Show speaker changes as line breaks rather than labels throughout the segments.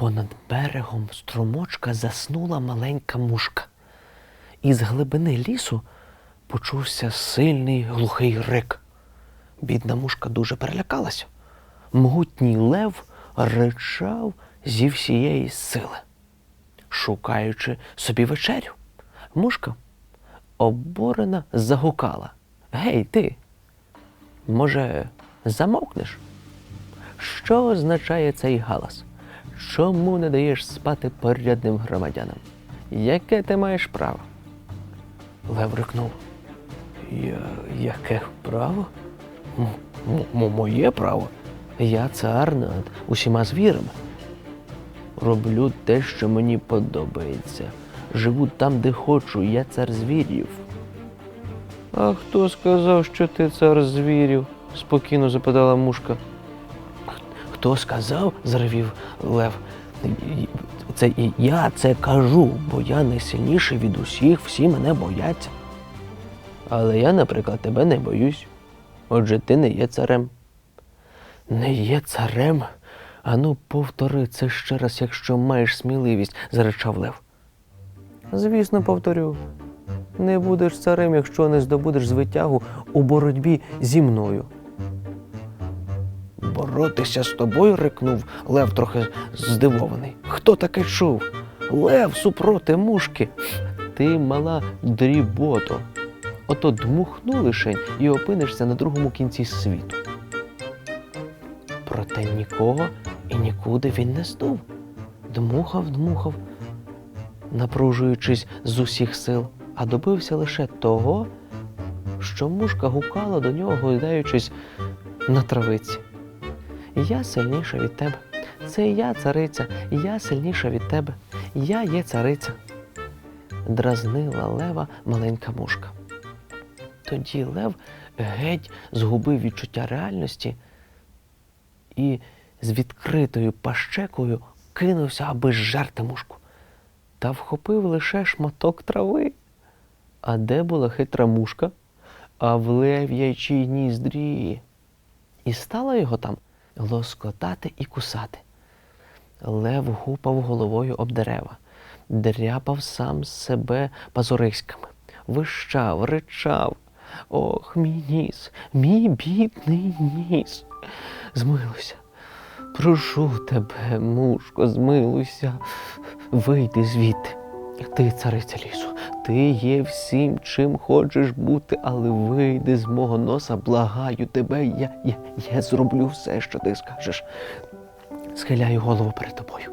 Понад берегом струмочка заснула маленька мушка. Із глибини лісу почувся сильний глухий рик. Бідна мушка дуже перелякалася. Могутній лев ричав зі всієї сили, шукаючи собі вечерю. Мушка оборена загукала. Гей, ти, може, замовкнеш? Що означає цей галас? Чому не даєш спати порядним громадянам? Яке ти маєш право? Лев рикнув. Я, яке право? Моє право. Я цар над усіма звірами. Роблю те, що мені подобається. Живу там, де хочу, я цар звірів. А хто сказав, що ти цар звірів? спокійно запитала мушка. Хто сказав? заревів Лев. Це і я це кажу, бо я найсильніший від усіх, всі мене бояться. Але я, наприклад, тебе не боюсь. Отже, ти не є царем. Не є царем? Ану, повтори це ще раз, якщо маєш сміливість, заречав Лев. Звісно, повторю. Не будеш царем, якщо не здобудеш звитягу у боротьбі зі мною. Боротися з тобою, рикнув Лев трохи здивований. Хто таке чув? Лев супроти мушки. Ти мала дрібото. Ото дмухну лишень і опинишся на другому кінці світу. Проте нікого і нікуди він не здув. Дмухав, дмухав, напружуючись з усіх сил, а добився лише того, що мушка гукала до нього, гойдаючись на травиці. Я сильніша від тебе. Це я цариця, я сильніша від тебе. Я є цариця. Дразнила лева маленька мушка. Тоді лев геть згубив відчуття реальності і з відкритою пащекою кинувся, аби зжерти мушку. Та вхопив лише шматок трави. А де була хитра мушка? А в лев'ячій ніздрі. І стала його там лоскотати і кусати. Лев гупав головою об дерева, дряпав сам себе пазуриськами, вищав, ричав. Ох, мій ніс, мій бідний ніс. Змилуйся. Прошу тебе, мушко, змилуйся, вийди звідти. Ти цариця лісу, ти є всім, чим хочеш бути, але вийди з мого носа, благаю тебе, я, я, я зроблю все, що ти скажеш. Схиляю голову перед тобою.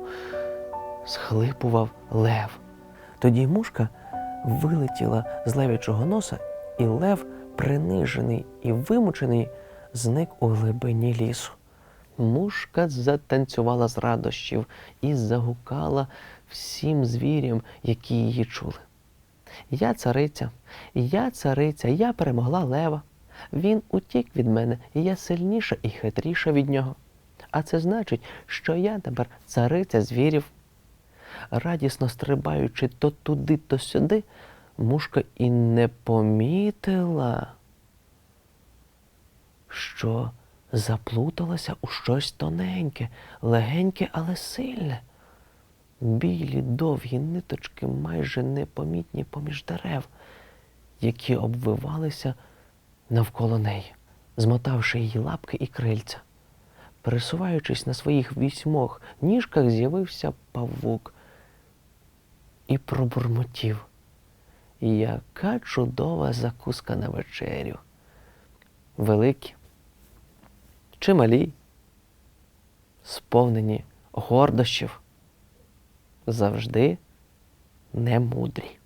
Схлипував лев. Тоді мушка вилетіла з левячого носа, і лев, принижений і вимучений, зник у глибині лісу. Мушка затанцювала з радощів і загукала всім звірям, які її чули. Я цариця, я цариця, я перемогла лева. Він утік від мене, і я сильніша і хитріша від нього. А це значить, що я тепер цариця звірів. Радісно стрибаючи то туди, то сюди, мушка і не помітила, що заплуталася у щось тоненьке, легеньке, але сильне. Білі довгі ниточки майже непомітні поміж дерев, які обвивалися навколо неї, змотавши її лапки і крильця. Пересуваючись на своїх вісьмох ніжках, з'явився павук і пробурмотів. Яка чудова закуска на вечерю. Великі, чималі, сповнені гордощів, завжди немудрі.